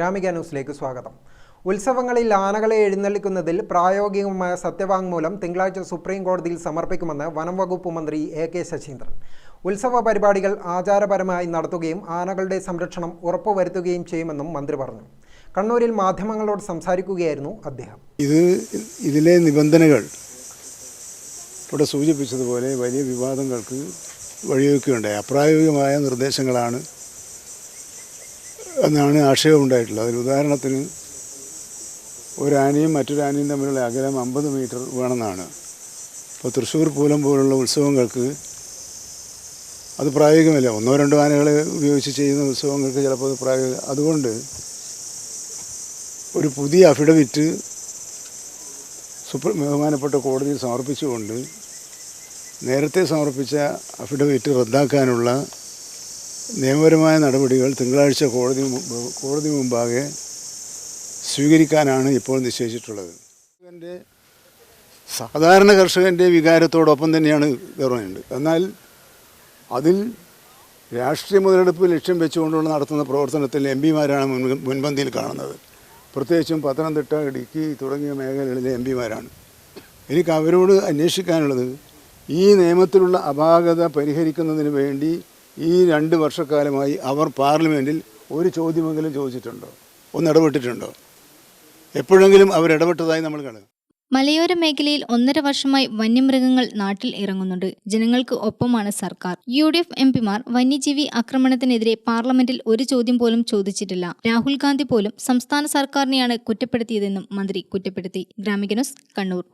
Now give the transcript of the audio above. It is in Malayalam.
ഗ്രാമിക ന്യൂസിലേക്ക് സ്വാഗതം. ഉത്സവങ്ങളിൽ ആനകളെ എഴുന്നള്ളിക്കുന്നതിൽ പ്രായോഗികമായ സത്യവാങ്മൂലം തിങ്കളാഴ്ച സുപ്രീം കോടതിയിൽ സമർപ്പിക്കുമെന്ന് വനം വകുപ്പ് മന്ത്രി എ കെ ശശീന്ദ്രൻ. ഉത്സവ പരിപാടികൾ ആചാരപരമായി നടത്തുകയും ആനകളുടെ സംരക്ഷണം ഉറപ്പുവരുത്തുകയും ചെയ്യുമെന്നും മന്ത്രി പറഞ്ഞു. കണ്ണൂരിൽ മാധ്യമങ്ങളോട് സംസാരിക്കുകയായിരുന്നു അദ്ദേഹം. ഇത് ഇതിലെ നിബന്ധനകൾ ഇവിടെ സൂചിപ്പിച്ചതുപോലെ വലിയ വിവാദങ്ങൾക്ക് വഴിവെക്കുകയുണ്ടായി അപ്രായോഗികമായ നിർദ്ദേശങ്ങളാണ് എന്നാണ് ആക്ഷേപം ഉണ്ടായിട്ടുള്ളത്. അതിൽ ഉദാഹരണത്തിന് ഒരാനയും മറ്റൊരാനയും തമ്മിലുള്ള അകലം അമ്പത് മീറ്റർ വേണമെന്നാണ്. ഇപ്പോൾ തൃശ്ശൂർ പൂരം പോലുള്ള ഉത്സവങ്ങൾക്ക് അത് പ്രായോഗികമല്ല. ഒന്നോ രണ്ടോ ആനകളെ ഉപയോഗിച്ച് ചെയ്യുന്ന ഉത്സവങ്ങൾക്ക് ചിലപ്പോൾ അത് പ്രായോഗിക. അതുകൊണ്ട് ഒരു പുതിയ അഫിഡവിറ്റ് സുപ്രീം ബഹുമാനപ്പെട്ട കോടതിയിൽ സമർപ്പിച്ചുകൊണ്ട് നേരത്തെ സമർപ്പിച്ച അഫിഡവിറ്റ് റദ്ദാക്കാനുള്ള നിയമപരമായ നടപടികൾ തിങ്കളാഴ്ച കോടതി കോടതി മുമ്പാകെ സ്വീകരിക്കാനാണ് ഇപ്പോൾ നിശ്ചയിച്ചിട്ടുള്ളത്. കർഷകന്റെ സാധാരണ കർഷകന്റെ വികാരത്തോടൊപ്പം തന്നെയാണ് ഗവൺമെന്റ് എന്നാൽ അതിൽ രാഷ്ട്രീയ മുതലെടുപ്പ് ലക്ഷ്യം വെച്ചുകൊണ്ടുള്ള നടത്തുന്ന പ്രവർത്തനത്തിൽ എം പിമാരാണ് മുൻ മുൻപന്തിയിൽ കാണുന്നത്. പ്രത്യേകിച്ചും പത്തനംതിട്ട ഇടുക്കി തുടങ്ങിയ മേഖലകളിലെ എം പിമാരാണ്. എനിക്ക് അവരോട് അന്വേഷിക്കാനുള്ളത് ഈ നിയമത്തിലുള്ള അപാകത പരിഹരിക്കുന്നതിന് വേണ്ടി ഈ രണ്ട് വർഷക്കാലമായി അവർ പാർലമെന്റിൽ ഒരു ചോദ്യമെങ്കിലും ചോദിച്ചിട്ടുണ്ടോ? ഒന്ന് ഇടപെട്ടിട്ടുണ്ടോ? എപ്പോഴെങ്കിലും അവർ ഇടപെട്ടതായി നമ്മൾ കാണുക മലയോര മേഖലയിൽ ഒന്നര വർഷമായി വന്യമൃഗങ്ങൾ നാട്ടിൽ ഇറങ്ങുന്നുണ്ട്. ജനങ്ങൾക്ക് ഒപ്പമാണ് സർക്കാർ. യു ഡി എഫ് എം പിമാർ വന്യജീവി ആക്രമണത്തിനെതിരെ പാർലമെന്റിൽ ഒരു ചോദ്യം പോലും ചോദിച്ചിട്ടില്ല. രാഹുൽ ഗാന്ധി പോലും സംസ്ഥാന സർക്കാരിനെയാണ് കുറ്റപ്പെടുത്തിയതെന്നും മന്ത്രി കുറ്റപ്പെടുത്തി. ഗ്രാമികനുസ് കണ്ണൂർ.